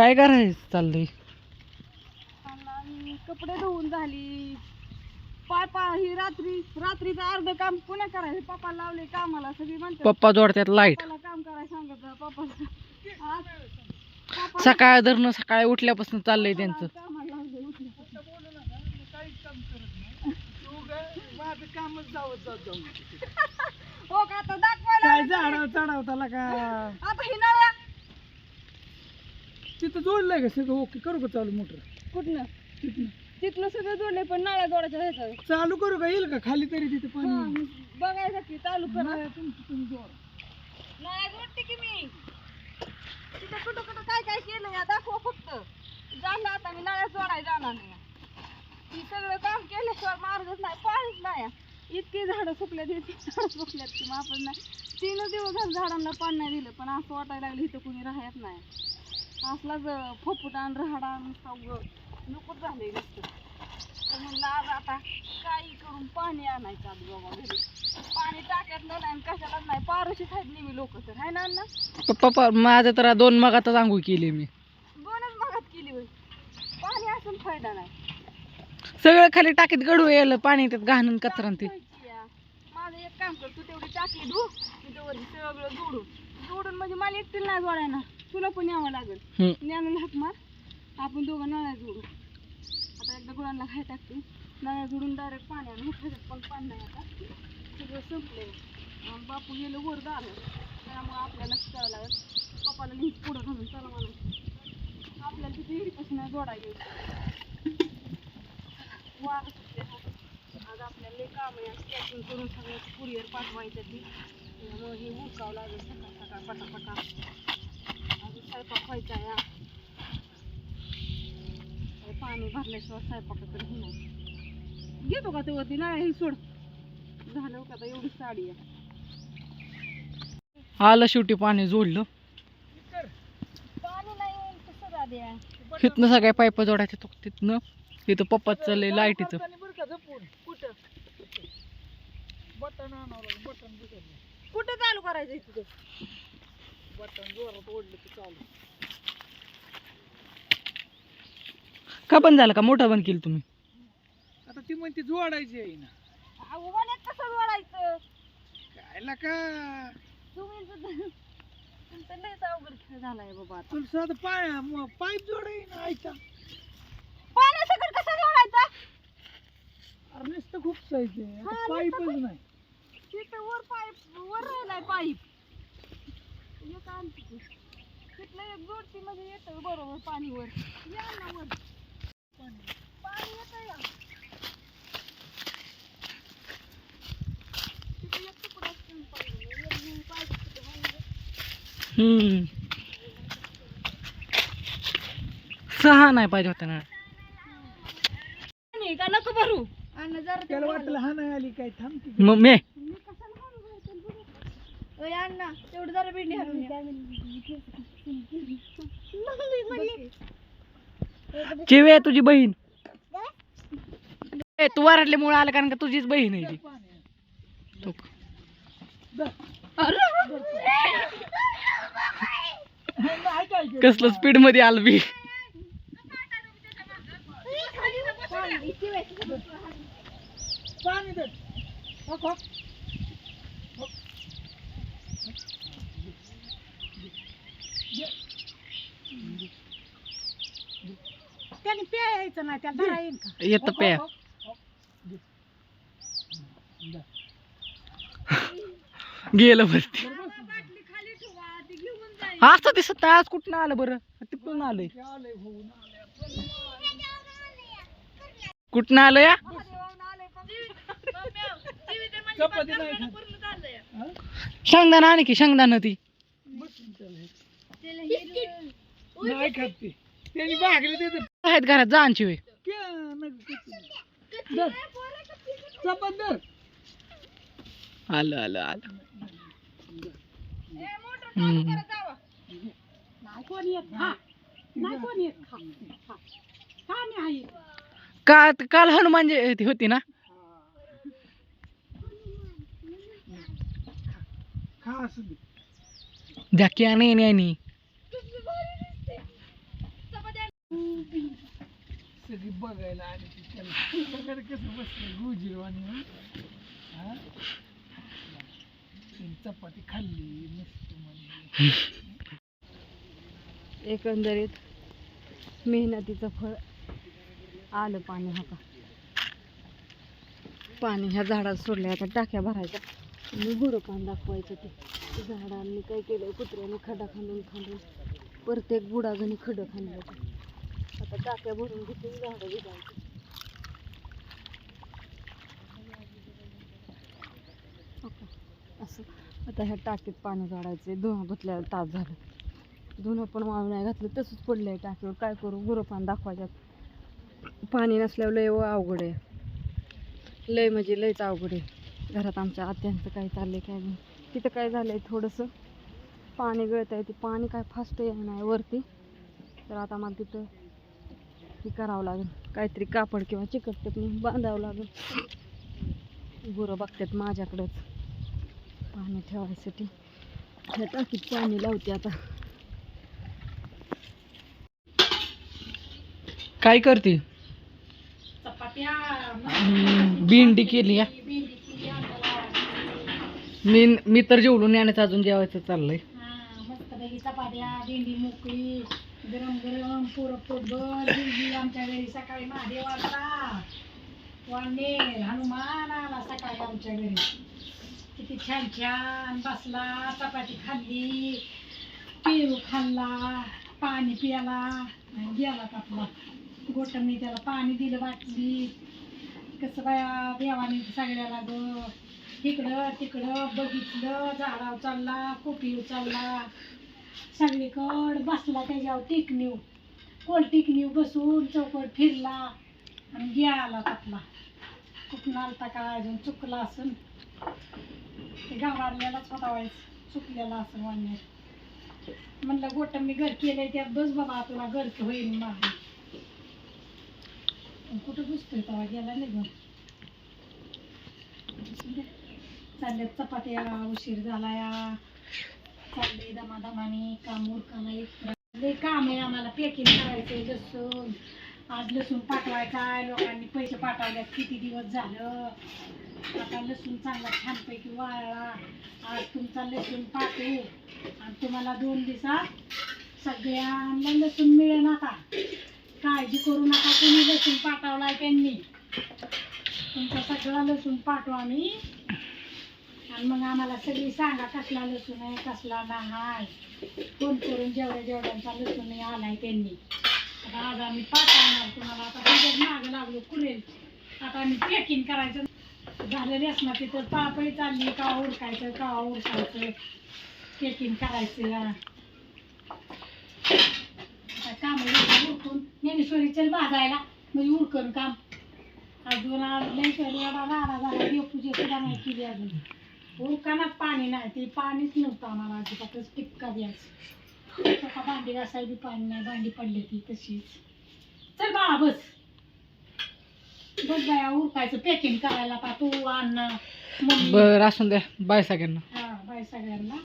काय करायचं चाललंय? आणि कपडे धुवून झाली. पाय पा ही रात्री रात्रीचं अर्ध काम पुन्हा करायचं. पप्पा लावले कामाला सगळी म्हणतात पप्पा जोडतात लाइट पप्पाला काम करायला सांगत पप्पा सकाळ धरणं सकाळी उठल्यापासून चाललंय त्यांचं. कामाला लावले उठले. हो का? आता दाखवायला काय झाडावर चढावताला का? आता ही नव्या तिथं जोडलंय का? सगळं ओके करू का चालू मोटर? कुठनं? तिथलं सगळं जोडले पण नाळ्या जोडायच्या ह्याचं चालू करू का? येईल का? खाली तरी तिथे पाणी. हा, बघायचं की चालू करा नाही, तुमचं तुम्ही जोड. नाही जोडते की मी? तिथं कुठं कुठं काय काय केलं या दाखवा फक्त. झालं आता मी नळ्या जोडायला जाणार नाही. ही सगळं काम केल्याशिवाय मार्गच नाही पाणीच नाही. इतकी झाडं सुकल्यात इतकी झाडं सुकल्यात की मग आपण नाही. तीन दिवस झालं झाडांना पाणी नाही दिलं पण असं वाटायला लागलं इथं कुणी राहत नाही. असलाच फपुटान राहडान सगळं नकोच झालंय नुसतं. तर म्हणलं आज आता काही करून पाणी आणायचं आज बाबा घरी. पाणी टाक्यात नाही आणि कशालाच नाही पारोशी खायत नाही मी लोक तर. हाय ना अण्णा? पप्पा माझं तर दोन मगातच आंघोळ केली मी. दोनच भागात केली होय. पाणी असून फायदा नाही. सगळं खाली टाकीत गडू यायला पाणी त्यात घाणून कचरा ते. टाकी या. माझं एक काम कर तू तेवढी टाकी धु मी तेवढी सगळं जोडून जोडून म्हणजे मला एकटीला नाही जोडायला तुला पण यावं लागेल. ज्ञानाला हाक मार. आपण दोघं नळ्या जोडू. आता एकदा गुरांना खाय टाकते. नळ्या जोडून डायरेक्ट पाणी आणून पण पाणी नाही आता. सगळं संपले आणि बापू गेलं वर दार त्यामुळे आपल्याला करावं लागेल. पप्पाला लिंक पुढं घालून चला मला आपल्याला तिथे विहिरीपासून जोडायला वार सुटले आज आपल्याला काम आहे. पॅकिंग करून सगळं कुरिअर पाठवायचं ती. त्यामुळे हे उरकावं लागेल. सकाळ सकाळ पटापटा. स्वयंपाक व्हायचा हा. काय पाणी भरल्याशिवाय स्वयंपाक तर होणार घेतो का ते वरती नाही हे सोड झालं हो का आता एवढी साडी आहे आलं शेवटी पाणी जोडलं. पाणी नाही तिथनं सगळ्या पाईप जोडायच्या तो तिथनं. तिथं पप्पा चाललंय लाईटीचं कुठं? बटन बटन चालू करायचं बटन जोरात ओढलं की चालू. का बंद झालं का? मोठं बंद केलं तुम्ही? आता ती म्हणते जोडायची आहे ना. कसं जोडायचं? काय का? तुम्ही सुद्धा तुमचं लयच अवघड खेळ झालाय बाबा आता. तुला साधं पाय म- पाईप जोडाय ना ऐका पाण्यासकट कसं जोडायचा? अरे नुसतं खूप. हा, नुसतं पाईपच नाही. तिथं वर पाईप वर राहिलाय पाईप एक आणते. तिथलं एक जोडती म्हणजे येतं बरोबर पाणी वर या ना वर पाणी येतं या. तिथं एक तुकडा असतो पाणी. एक घेऊन पाईप तिथं घालून हम्म. सहा नाही पाहिजे होत्या ना. का? नको भरू. अन्न जरा त्याला वाटलं हा नाही आली काय थांबते मग मे मी कशाला अण्णा तेवढं जरा भेंडी हाणून या. चिवे तुझी बहीण ए तू वराडल्यामुळे आलं कारण का तुझीच बहीण आहे ती तो. कसलं स्पीडमध्ये आलं बी पाणी दे हो, हो. त्याने प्यायचं ना त्याला धरा येईल का? येतं प्या. गेलं वरती. बाटली खाली ठेवा ती घेऊन जाईल असं दिसत नाही आज कुठं आलं बरं? तिकडून आलंय. कुठनं आलं या म्हणजे. हा? शेंगदाणा आणि की शेंगदाणा ती. नाही खात ते. त्यांनी भागले ते आहेत घरात जाणची धर. आलं आलं आलं ए, मोटर हम्म. चालू करत जावा. नाही कोणी येत खा. नाही कोणी येत खा. खा. खा मी आहे. का काल हनुमान जयंती होती ना खा असं दे. झाकी आणि आणि आणि कसली भारी दिसते. सगळी बघायला कसं बसलं गुजीरवाणी हा चपाती खाल्ली मस्त म्हणजे एकंदरीत मेहनतीचं फळ आलं पाणी हा का पाणी ह्या झाडात सोडले आता टाक्या भरायच्या. आणि गुरं पान दाखवायचं ते. झाडांनी काय केलं कुत्र्याने खडा खांदून खांदून प्रत्येक बुडाजाने खडं खांदलं आता टाक्या भरून घेतली झाडं भिजायची हो का? असं. आता ह्या टाकीत पाणी काढायचे धुणं धुतल्याला तास झालं. धुणं पण वाळू नाही घातलं तसंच पडलं आहे टाकीवर. काय करू? गुरं पान दाखवायच्यात. पाणी नसल्यावर लय अवघड आहे. लय म्हणजे लयच अवघड आहे. घरात आमच्या आत्यांचं काय चाललं आहे काय नाही. तिथं काय झालं आहे थोडंसं? पाणी गळत आहे. ते पाणी काय फास्ट येणार नाही वरती. तर आता मला तिथं हे करावं लागेल. काहीतरी कापड किंवा चिकट बांधावं लागेल. गुरं बघतात माझ्याकडंच. पाणी ठेवायसाठी. ह्या टाकीत पाणी लावते आता. काय करते? भेंडी केली या. मी मी तर जेवलो ज्ञानाचं अजून जेवायचं चाललंय. हा, मस्तपैकी चपात्या भेंडी मोकळी गरम गरम भेंडी आमच्या घरी सकाळी महादेव आला हनुमान आला सकाळी आमच्या घरी. किती छान छान बसला चपाती खाल्ली पेरू खाल्ला पाणी प्याला आणि गेला आपला गोटमनी त्याला पाणी दिलं वाटली. कसं बाया देवाने सगळ्याला ग इकडं तिकडं बघितलं झाडावर चालला कोपी चालला. सगळीकड बसला त्याच्यावर टिकणीव. कोल टिकणीव बसून चौकट फिरला आणि गेला आपला कुठून आलता का? अजून चुकला असून ते गावारल्यालाच होता चुकलेला असं वाण्यात म्हणलं गोट मी घर केलंय त्यात बस बाबा तुला घर होईल कुठं बसतोय तेव्हा गेला नाही चालल्यात चपात्या उशीर झाला या चालले दमादमाने काम उरकाना एक काम आहे आम्हाला. पॅकिंग करायचंय जसं. आज लसूण पाठवायचा आहे. लोकांनी पैसे पाठवल्यात. किती दिवस झालं? आता लसूण चांगला छानपैकी वाळला. आज तुमचा लसूण पाठवू. आणि तुम्हाला दोन दिवसात सगळ्यांना लसूण मिळेल आता. काळजी करू नका तुम्ही. लसूण पाठवलाय त्यांनी. तुमचा सगळा लसूण पाठवू आम्ही आणि मग आम्हाला सगळी सांगा कसला लसूण आहे कसला नाही. फोन करून जेवढ्या जेवढ्यांचा लसूण आलाय त्यांनी. आता आज आम्ही पाठवणार तुम्हाला. आता त्याच्यात मागं लागलो कुरेल आता आम्ही पॅकिंग करायचं. झालेली असणार तिथं. पापडी चालली का उरकायचं का उरकायचं पॅकिंग करायचं. आता काम उरकून. ज्ञानेश्वरी चल भाजायला. म्हणजे उरकून काम. अजून आज लई राडा झाला. देवपूजा सुद्धा नाही केली अजून. उरकानात पाणी नाही. ते पाणीच नव्हतं आम्हाला. अजिबातच टिपका द्यायचं. स्वतः भांडी घासायला बी पाणी नाही भांडी पडली ती तशीच. चल बाळा बस. बस बाया उरकायचं. पॅकिंग करायला पा तू अन्न मम्मी. बरं असून द्या. बाय सगळ्यांना. हा बाय सगळ्यांना.